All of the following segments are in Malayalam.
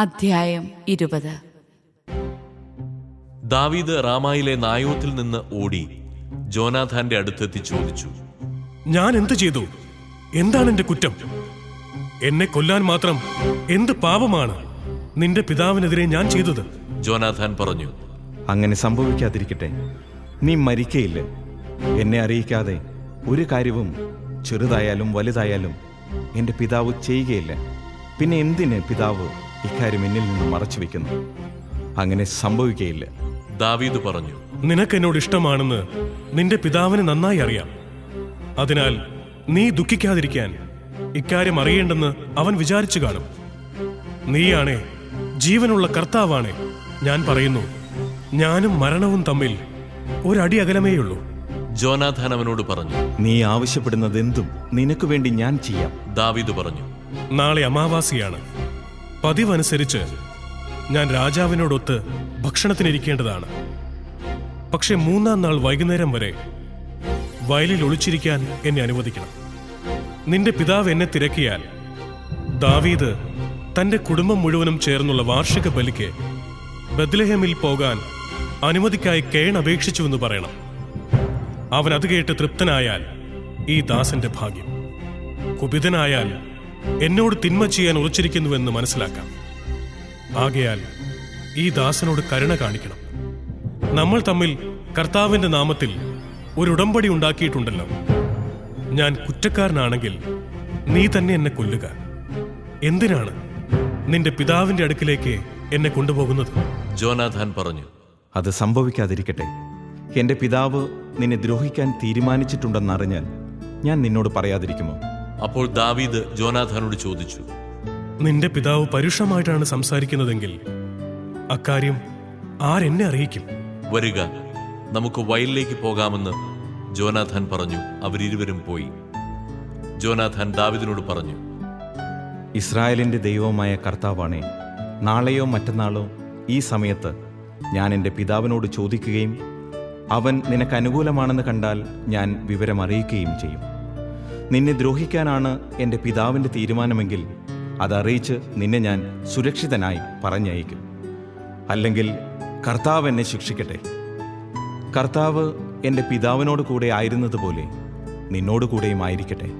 അധ്യായം ഇരുപത്. ദാവീദ് റാമായിലെ നായോത്തിൽ നിന്ന് ഓടി ജോനാഥാന്റെ അടുത്തെത്തി ചോദിച്ചു ഞാൻ എന്ത് ചെയ്തു? എന്താണ് എന്റെ കുറ്റം? എന്നെ കൊല്ലാൻ മാത്രം എന്ത് പാപമാണ് നിന്റെ പിതാവിനെതിരെ ഞാൻ ചെയ്തത്? ജോനാഥാൻ പറഞ്ഞു അങ്ങനെ സംഭവിക്കാതിരിക്കട്ടെ. നീ മരിക്കയില്ല. എന്നെ അറിയിക്കാതെ ഒരു കാര്യവും ചെറുതായാലും വലുതായാലും എന്റെ പിതാവ് ചെയ്യുകയില്ല. പിന്നെ എന്തിന് പിതാവ് ഇക്കാര്യം എന്നിൽ നിന്ന് മറച്ചു വെക്കുന്നു. അങ്ങനെ സംഭവിക്കുകയില്ല ദാവീദ് പറഞ്ഞു നിനക്ക് എന്നോട് ഇഷ്ടമാണെന്ന് നിന്റെ പിതാവിന് നന്നായി അറിയാം. അതിനാൽ നീ ദുഃഖിക്കാതിരിക്കാൻ ഇക്കാര്യം അറിയേണ്ടെന്ന് അവൻ വിചാരിച്ചു കാണും. നീയാണേ ജീവനുള്ള കർത്താവാണേ ഞാൻ പറയുന്നു. ഞാനും മരണവും തമ്മിൽ ഒരടി അകലമേയുള്ളൂ. ജോനാഥാൻ അവനോട് പറഞ്ഞു നീ ആവശ്യപ്പെടുന്നതെന്തും നിനക്ക് വേണ്ടി ഞാൻ ചെയ്യാം. ദാവീദ് പറഞ്ഞു നാളെ അമാവാസിയാണ്. പതിവനുസരിച്ച് ഞാൻ രാജാവിനോടൊത്ത് ഭക്ഷണത്തിനിരിക്കേണ്ടതാണ്. പക്ഷെ മൂന്നാം നാൾ വൈകുന്നേരം വരെ വയലിൽ ഒളിച്ചിരിക്കാൻ എന്നെ അനുവദിക്കണം. നിന്റെ പിതാവ് എന്നെ തിരക്കിയാൽ ദാവീദ് തന്റെ കുടുംബം മുഴുവനും ചേർന്നുള്ള വാർഷിക ബലിക്ക് ബദ്ലഹേമിൽ പോകാൻ അനുമതിക്കായി കേൺ അപേക്ഷിച്ചുവെന്ന് പറയണം. അവൻ അത് കേട്ട് തൃപ്തനായാൽ ഈ ദാസന്റെ ഭാഗ്യം. കുപിതനായാൽ എന്നോട് തിന്മ ചെയ്യാൻ ഉറച്ചിരിക്കുന്നുവെന്ന് മനസ്സിലാക്കാം. ആകയാൽ ഈ ദാസനോട് കരുണ കാണിക്കണം. നമ്മൾ തമ്മിൽ കർത്താവിന്റെ നാമത്തിൽ ഒരു ഉടമ്പടി ഉണ്ടാക്കിയിട്ടുണ്ടല്ലോ. ഞാൻ കുറ്റക്കാരനാണെങ്കിൽ നീ തന്നെ എന്നെ കൊല്ലുക. എന്തിനാണ് നിന്റെ പിതാവിന്റെ അടുക്കിലേക്ക് എന്നെ കൊണ്ടുപോകുന്നത്? ജോനാഥാൻ പറഞ്ഞു അത് സംഭവിക്കാതിരിക്കട്ടെ. എന്റെ പിതാവ് നിന്നെ ദ്രോഹിക്കാൻ തീരുമാനിച്ചിട്ടുണ്ടെന്നറിഞ്ഞാൽ ഞാൻ നിന്നോട് പറയാതിരിക്കുമോ? അപ്പോൾ ദാവീദ് ജോനാഥാനോട് ചോദിച്ചു നിന്റെ പിതാവ് പരുഷമായിട്ടാണ് സംസാരിക്കുന്നതെങ്കിൽ അക്കാര്യം ആരെന്നെ അറിയിക്കും? വരിക നമുക്ക് വയലിലേക്ക് പോകാമെന്ന് ജോനാഥാൻ പറഞ്ഞു. അവരിരുവരും പോയി. ജോനാഥാൻ ദാവിദിനോട് പറഞ്ഞു ഇസ്രായേലിന്റെ ദൈവമായ കർത്താവാണേ നാളെയോ മറ്റന്നാളോ ഈ സമയത്ത് ഞാൻ എന്റെ പിതാവിനോട് ചോദിക്കുകയും അവൻ നിനക്ക് അനുകൂലമാണെന്ന് കണ്ടാൽ ഞാൻ വിവരം അറിയിക്കുകയും ചെയ്യും. നിന്നെ ദ്രോഹിക്കാനാണ് എന്റെ പിതാവിന്റെ തീരുമാനമെങ്കിൽ അതറിയിച്ച് നിന്നെ ഞാൻ സുരക്ഷിതനായി പറഞ്ഞയക്കും. അല്ലെങ്കിൽ കർത്താവ് എന്നെ ശിക്ഷിക്കട്ടെ. കർത്താവ് എന്റെ പിതാവിനോട് കൂടെ ആയിരുന്നതുപോലെ നിന്നോട് കൂടെയും ആയിരിക്കട്ടെ.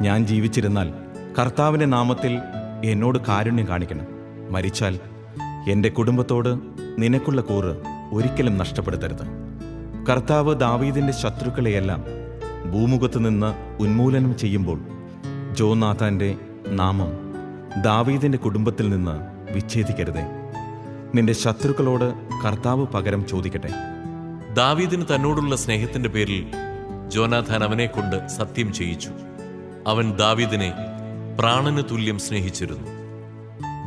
ഞാൻ ജീവിച്ചിരുന്നാൽ കർത്താവിന്റെ നാമത്തിൽ എന്നോട് കാരുണ്യം കാണിക്കണം. മരിച്ചാൽ എന്റെ കുടുംബത്തോട് നിനക്കുള്ള കൂറ് ഒരിക്കലും നഷ്ടപ്പെടുത്തരുത്. കർത്താവ് ദാവീദിന്റെ ശത്രുക്കളെയെല്ലാം ഭൂമുഖത്ത് നിന്ന് ഉന്മൂലനം ചെയ്യുമ്പോൾ ജോനാഥാന്റെ നാമം ദാവീദിന്റെ കുടുംബത്തിൽ നിന്ന് വിച്ഛേദിക്കരുതേ. നിന്റെ ശത്രുക്കളോട് കർത്താവ് പകരം ചോദിക്കട്ടെ. ദാവീദിന് തന്നോടുള്ള സ്നേഹത്തിന്റെ പേരിൽ ജോനാഥാൻ അവനെ കൊണ്ട് സത്യം ചെയ്യിച്ചു. അവൻ ദാവീദിനെ പ്രാണന് തുല്യം സ്നേഹിച്ചിരുന്നു.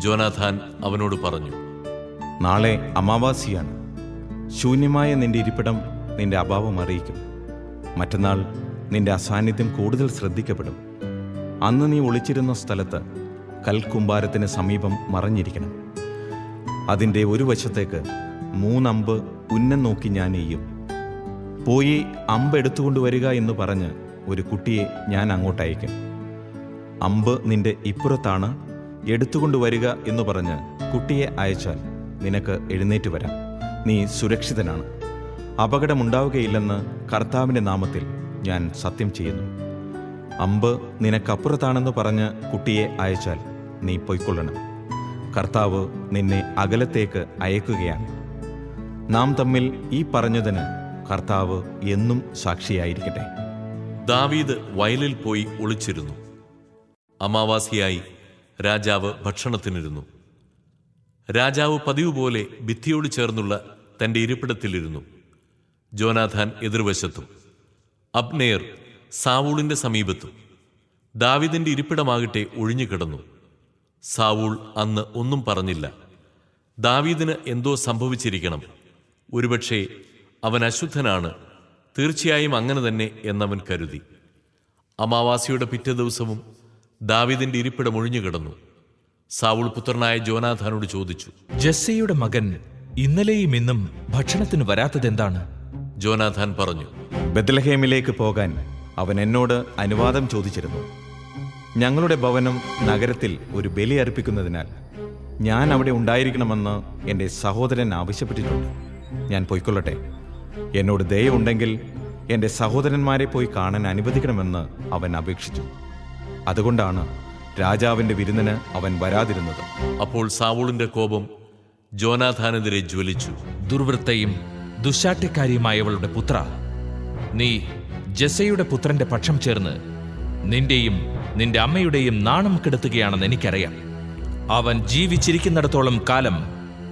ജോനാഥാൻ അവനോട് പറഞ്ഞു നാളെ അമാവാസിയാണ്. ശൂന്യമായ നിന്റെ ഇരിപ്പിടം നിന്റെ അഭാവം അറിയിക്കും. മറ്റന്നാൾ നിന്റെ അസാന്നിധ്യം കൂടുതൽ ശ്രദ്ധിക്കപ്പെടും. അന്ന് നീ ഒളിച്ചിരുന്ന സ്ഥലത്ത് കൽക്കുംബാരത്തിന് സമീപം മറഞ്ഞിരിക്കണം. അതിന്റെ ഒരു വശത്തേക്ക് മൂന്നമ്പ് ഉന്നം നോക്കി ഞാൻ എയ്യും. പോയി അമ്പ് എടുത്തുകൊണ്ട് വരിക എന്ന് പറഞ്ഞ് ഒരു കുട്ടിയെ ഞാൻ അങ്ങോട്ടയക്കും അമ്പ് നിന്റെ ഇപ്പുറത്താണ് എടുത്തുകൊണ്ട് വരിക എന്ന് പറഞ്ഞ് കുട്ടിയെ അയച്ചാൽ നിനക്ക് എഴുന്നേറ്റ് വരാം. നീ സുരക്ഷിതനാണ്. അപകടമുണ്ടാവുകയില്ലെന്ന് കർത്താവിന്റെ നാമത്തിൽ ഞാൻ സത്യം ചെയ്യുന്നു. അമ്പ് നിനക്കപ്പുറത്താണെന്ന് പറഞ്ഞ് കുട്ടിയെ അയച്ചാൽ നീ പൊയ്ക്കൊള്ളണം. കർത്താവ് നിന്നെ അകലത്തേക്ക് അയക്കുകയാണ്. നാം തമ്മിൽ ഈ പറഞ്ഞതിന് കർത്താവ് എന്നും സാക്ഷിയായിരിക്കട്ടെ. ദാവീദ് വയലിൽ പോയി ഒളിച്ചിരുന്നു. അമാവാസിയായി രാജാവ് ഭക്ഷണത്തിനിരുന്നു. രാജാവ് പതിവ് പോലെ ഭിത്തിയോട് ചേർന്നുള്ള തന്റെ ഇരിപ്പിടത്തിലിരുന്നു. ജോനാഥാൻ എതിർവശത്തും അബ്നേർ സാവൂളിന്റെ സമീപത്തും ദാവീദിന്റെ ഇരിപ്പിടമാകട്ടെ ഒഴിഞ്ഞുകിടന്നു സാവൂൾ അന്ന് ഒന്നും പറഞ്ഞില്ല. ദാവീദിന് എന്തോ സംഭവിച്ചിരിക്കണം. ഒരുപക്ഷെ അവൻ അശുദ്ധനാണ്. തീർച്ചയായും അങ്ങനെ തന്നെ എന്നവൻ കരുതി. അമാവാസിയുടെ പിറ്റേ ദിവസവും ദാവീദിന്റെ ഇരിപ്പിടം ഒഴിഞ്ഞുകിടന്നു സാവുൾ പുത്രനായ ജോനാഥാനോട് ചോദിച്ചു ജസ്സയുടെ മകൻ ഇന്നലെയും ഇന്നും ഭക്ഷണത്തിന് വരാത്തതെന്താണ്? ജോനാഥാൻ പറഞ്ഞു ബദലഹേമിലേക്ക് പോകാൻ അവൻ എന്നോട് അനുവാദം ചോദിച്ചിരുന്നു. ഞങ്ങളുടെ ഭവനം നഗരത്തിൽ ഒരു ബലി അർപ്പിക്കുന്നതിനാൽ ഞാൻ അവിടെ ഉണ്ടായിരിക്കണമെന്ന് എന്റെ സഹോദരൻ ആവശ്യപ്പെട്ടിട്ടുണ്ട്. ഞാൻ പോയിക്കൊള്ളട്ടെ. എന്നോട് ദയുണ്ടെങ്കിൽ എന്റെ സഹോദരന്മാരെ പോയി കാണാൻ അനുവദിക്കണമെന്ന് അവൻ അപേക്ഷിച്ചു. അതുകൊണ്ടാണ് രാജാവിന്റെ വിരുന്നിന് അവൻ വരാതിരുന്നത്. അപ്പോൾ സാവൂളിന്റെ കോപം ജോനാഥാനെതിരെ ജ്വലിച്ചു. ദുർവൃത്തയും ദുശാഠ്യക്കാരിയുമായവളുടെ പുത്ര. നീ ജസയുടെ പുത്രന്റെ പക്ഷം ചേർന്ന് നിന്റെയും നിന്റെ അമ്മയുടെയും നാണം കെടുത്തുകയാണെന്ന് എനിക്കറിയാം. അവൻ ജീവിച്ചിരിക്കുന്നിടത്തോളം കാലം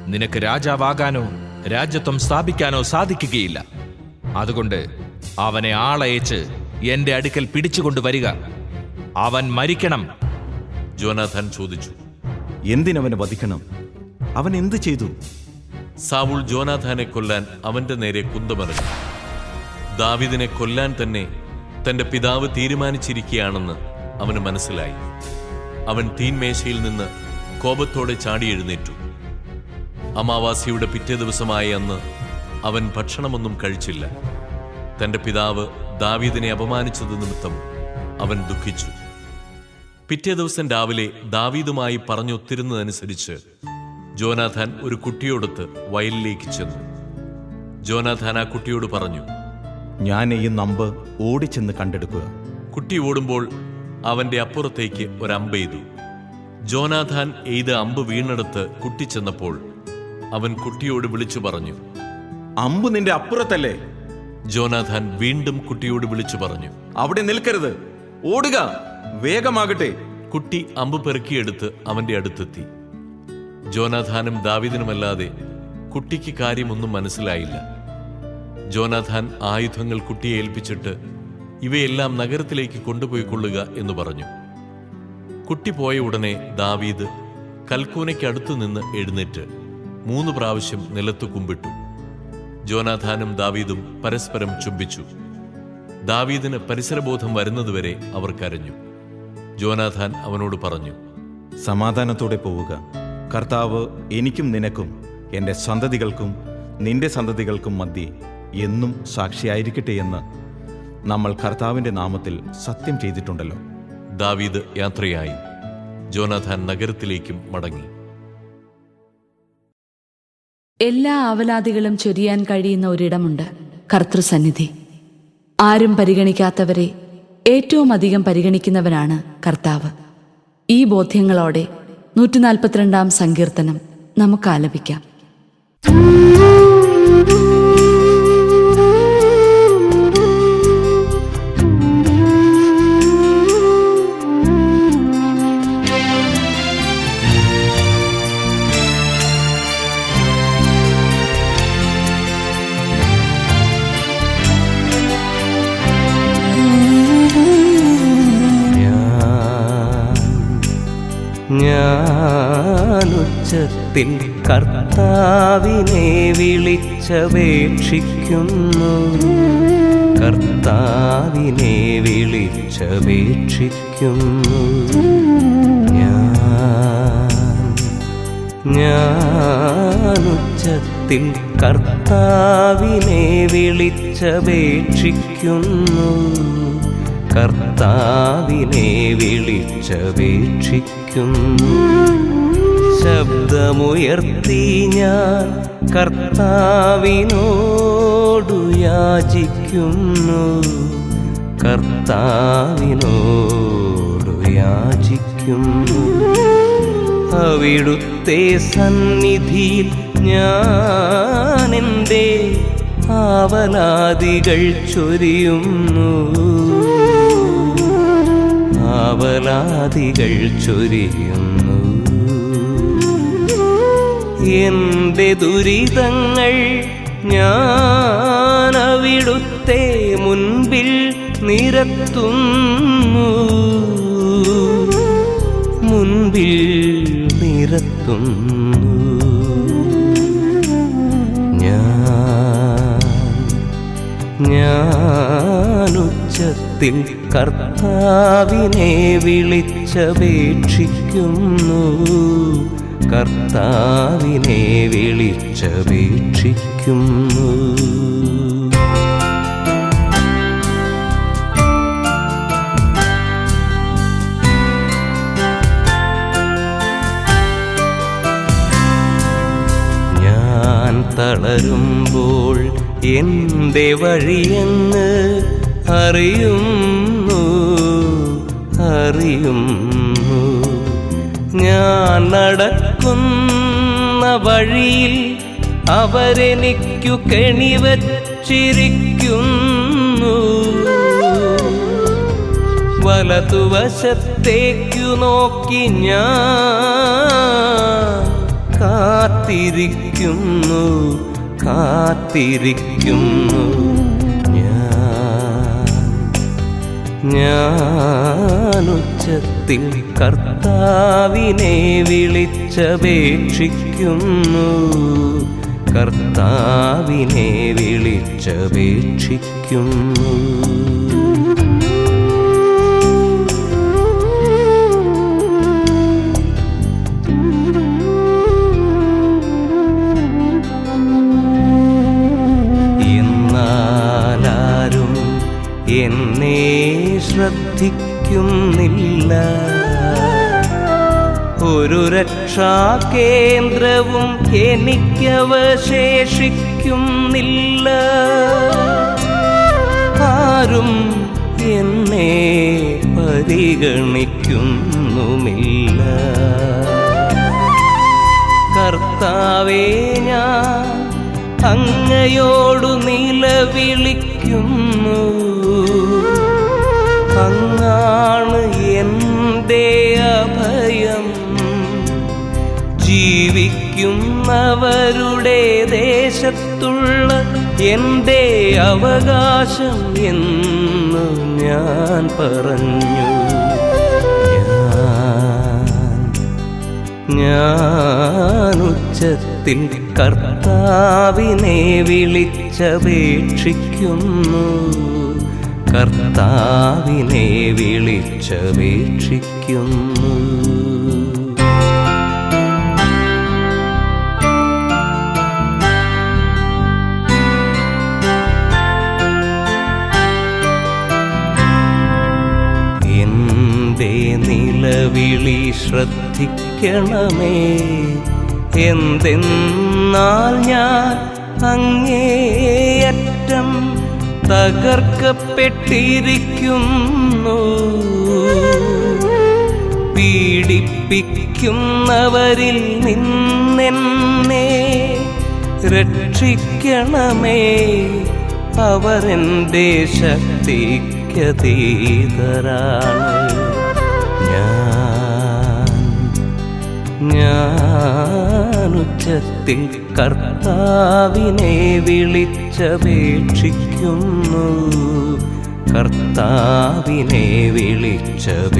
നിനക്ക് രാജാവാകാനോ രാജ്യത്വം സ്ഥാപിക്കാനോ സാധിക്കുകയില്ല. അതുകൊണ്ട് അവനെ ആളയച്ച് എന്റെ അടുക്കൽ പിടിച്ചുകൊണ്ടുവരിക അവൻ മരിക്കണം. ജോനാഥൻ ചോദിച്ചു എന്തിനവനെ വധിക്കണം? അവൻ എന്ത് ചെയ്തു? സാവൂൾ ജോനാഥാനെ കൊല്ലാൻ അവന്റെ നേരെ കുന്തമറിഞ്ഞു. ദാവിദിനെ കൊല്ലാൻ തന്നെ തന്റെ പിതാവ് തീരുമാനിച്ചിരിക്കുകയാണെന്ന് അവന് മനസ്സിലായി. അവൻ തീൻമേശയിൽ നിന്ന് കോപത്തോടെ ചാടി എഴുന്നേറ്റു. അമാവാസിയുടെ പിറ്റേ ദിവസമായ അന്ന് അവൻ ഭക്ഷണമൊന്നും കഴിച്ചില്ല. തന്റെ പിതാവ് ദാവീദിനെ അപമാനിച്ചത് നിമിത്തം അവൻ ദുഃഖിച്ചു. പിറ്റേ ദിവസം രാവിലെ ദാവീദുമായി പറഞ്ഞൊത്തിരുന്നതനുസരിച്ച് ജോനാഥാൻ ഒരു കുട്ടിയോടൊത്ത് വയലിലേക്ക് ചെന്നു. ജോനാഥാൻ ആ കുട്ടിയോട് പറഞ്ഞു ഞാൻ ഈ നമ്പ് ഓടിച്ചെന്ന് കണ്ടെടുക്കുക. കുട്ടി ഓടുമ്പോൾ അവന്റെ അപ്പുറത്തേക്ക് ഒരമ്പെയ്തു ജോനാഥാൻ എയ്ത് അമ്പ് വീണെടുത്ത് കുട്ടി ചെന്നപ്പോൾ അവൻ കുട്ടിയോട് വിളിച്ചു പറഞ്ഞു അമ്പ് നിന്റെ അപ്പുറത്തല്ലേ? ജോനാഥാൻ വീണ്ടും കുട്ടിയോട് വിളിച്ചു പറഞ്ഞു അവിടെ നിൽക്കരുത്. ഓടുക. വേഗമാകട്ടെ. കുട്ടി അമ്പ് പെറുക്കിയെടുത്ത് അവന്റെ അടുത്തെത്തി. ജോനാഥാനും ദാവിദിനുമല്ലാതെ കുട്ടിക്ക് കാര്യമൊന്നും മനസ്സിലായില്ല. ജോനാഥാൻ ആയുധങ്ങൾ കുട്ടിയെ ഏൽപ്പിച്ചിട്ട് ഇവയെല്ലാം നഗരത്തിലേക്ക് കൊണ്ടുപോയിക്കൊള്ളുക എന്ന് പറഞ്ഞു. കുട്ടി പോയ ഉടനെ ദാവീദ് കൽക്കൂനയ്ക്കടുത്തു നിന്ന് എഴുന്നേറ്റ് മൂന്ന് പ്രാവശ്യം നിലത്തു കുമ്പിട്ടു. ജോനാഥാനും ദാവീദും പരസ്പരം ചുംബിച്ചു. ദാവീദിന് പരിസരബോധം വരുന്നതുവരെ അവർ കരഞ്ഞു. ജോനാഥാൻ അവനോട് പറഞ്ഞു സമാധാനത്തോടെ പോവുക. കർത്താവ് എനിക്കും നിനക്കും എന്റെ സന്തതികൾക്കും നിന്റെ സന്തതികൾക്കും മധ്യേ എന്നും സാക്ഷിയായിരിക്കട്ടെ എന്ന് നമ്മൾ കർത്താവിന്റെ നാമത്തിൽ സത്യം ചെയ്തിട്ടുണ്ടല്ലോ. ദാവീദ് യാത്രയായി. ജോനാഥാൻ നഗരത്തിലേക്കും മടങ്ങി. എല്ലാ ആവലാദികളും ചൊരിയാൻ കഴിയുന്ന ഒരിടമുണ്ട് കർത്തൃസന്നിധി. ആരും പരിഗണിക്കാത്തവരെ ഏറ്റവും അധികം പരിഗണിക്കുന്നവനാണ് കർത്താവ്. ഈ ബോധ്യങ്ങളോടെ നൂറ്റി നാൽപ്പത്തിരണ്ടാം സങ്കീർത്തനം. നമുക്ക് ആലപിക്കാം ഞാനുച്ചത്തിൽ കർത്താവിനെ വിളിച്ചപേക്ഷിക്കുന്നു. കർത്താവിനെ വിളിച്ചപേക്ഷിക്കുന്നു. ഞാനുച്ചത്തിൽ കർത്താവിനെ വിളിച്ചപേക്ഷിക്കുന്നു. കർത്താവിനെ വിളിച്ചപേക്ഷിക്കുന്നു. ശബ്ദമുയർത്തി ഞാൻ കർത്താവിനോടു യാചിക്കുന്നു. കർത്താവിനോടു യാചിക്കുന്നു. അവിടുത്തെ സന്നിധിയിൽ ഞാനെന്തേ ആവലാദികൾ ചൊരിയുന്നു. ആവലാദികൾ ചൊരിയുന്നു. എന്റെ ദുരിതങ്ങൾ ഞാൻ അവിടുത്തെ മുൻപിൽ നിരത്തുന്നു. മുൻപിൽ നിരത്തുന്നു. ഞാൻ ഞാനുച്ചത്തിൽ കർത്താവിനെ വിളിച്ചപേക്ഷിക്കുന്നു. കർത്താവിനെ വിളിച്ചപേക്ഷിക്കുന്നു. തളരുമ്പോൾ എന്റെ വഴിയെന്ന് അറിയുന്നു അറിയുന്നു. ഞാൻ നടക്കുന്ന വഴിയിൽ അവരെനിക്കു കെണിവച്ചിരിക്കുന്നു. വലതുവശത്തേക്കു നോക്കി ഞാൻ കാത്തിരിക്കുന്നു കാത്തിരിക്കുന്നു. ഞാനുച്ചത്തിൽ കർത്താവിനെ വിളിച്ചപേക്ഷിക്കുന്നു. കർത്താവിനെ വിളിച്ചപേക്ഷിക്കുന്നു. ശ്രദ്ധിക്കുന്നില്ല ഒരു രക്ഷാകേന്ദ്രവും എനിക്കവശേഷിക്കുന്നില്ല ആരും എന്നെ പരിഗണിക്കുന്നുമില്ല. കർത്താവേ ഞാൻ അങ്ങയോടു നിലവിളിക്കുന്നു. അങ്ങാണ് എന്റെ അഭയം? ജീവിക്കുന്നവരുടെ ദേശത്തുള്ള എന്റെ അവകാശം എന്ന് ഞാൻ പറഞ്ഞു. ഞാൻ ഞാനുച്ചത്തിൽ കർത്താവിനെ വിളിച്ചപേക്ഷിക്കുന്നു. കർത്താവിനെ വിളിച്ചപേക്ഷിക്കുന്നു. എന്റെ നിലവിളി ശ്രദ്ധിക്കണമേ. എന്തെന്നാൽ ഞാൻ അങ്ങേയറ്റം തകർക്കപ്പെട്ടിരിക്കുന്നു. പീഡിപ്പിക്കുന്നവരിൽ നിന്നെന്നെ രക്ഷിക്കണമേ. അവരെന്റെ ശക്തിക്കതീതരാണ്. ഞാൻ ഞാനുച്ചത്തിൽ കർത്താവിനെ വിളിച്ചപേക്ഷിക്കുന്നു. കർത്താവിനെ വിളിച്ചപേക്ഷിക്കുന്നു.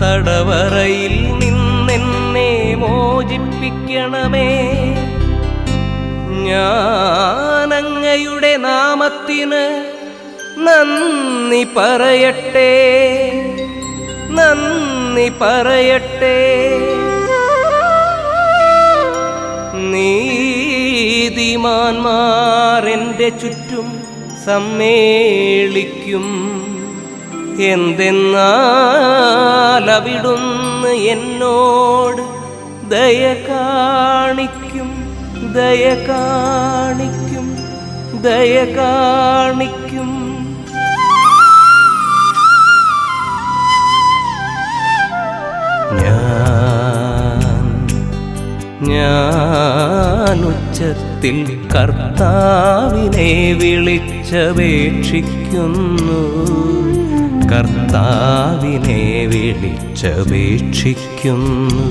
തടവറയിൽ നിന്നെന്നെ മോചിപ്പിക്കണമേ. ഞാനങ്ങയുടെ നാമത്തിന് നന്ദി പറയട്ടെ. നന്ദി പറയട്ടെ. നീതിമാന്മാരെ ചുറ്റും സമ്മേളിക്കും. എന്തെന്നാൽ അവിടുന്ന് എന്നോട് ദയ കാണിക്കും. ദയ കാണിക്കും ദയ കാണിക്കും. ഞാൻ ഞാനുച്ചത്തിൽ കർത്താവിനെ വിളിച്ചപേക്ഷിക്കുന്നു. കർത്താവിനെ വിളിച്ചപേക്ഷിക്കുന്നു.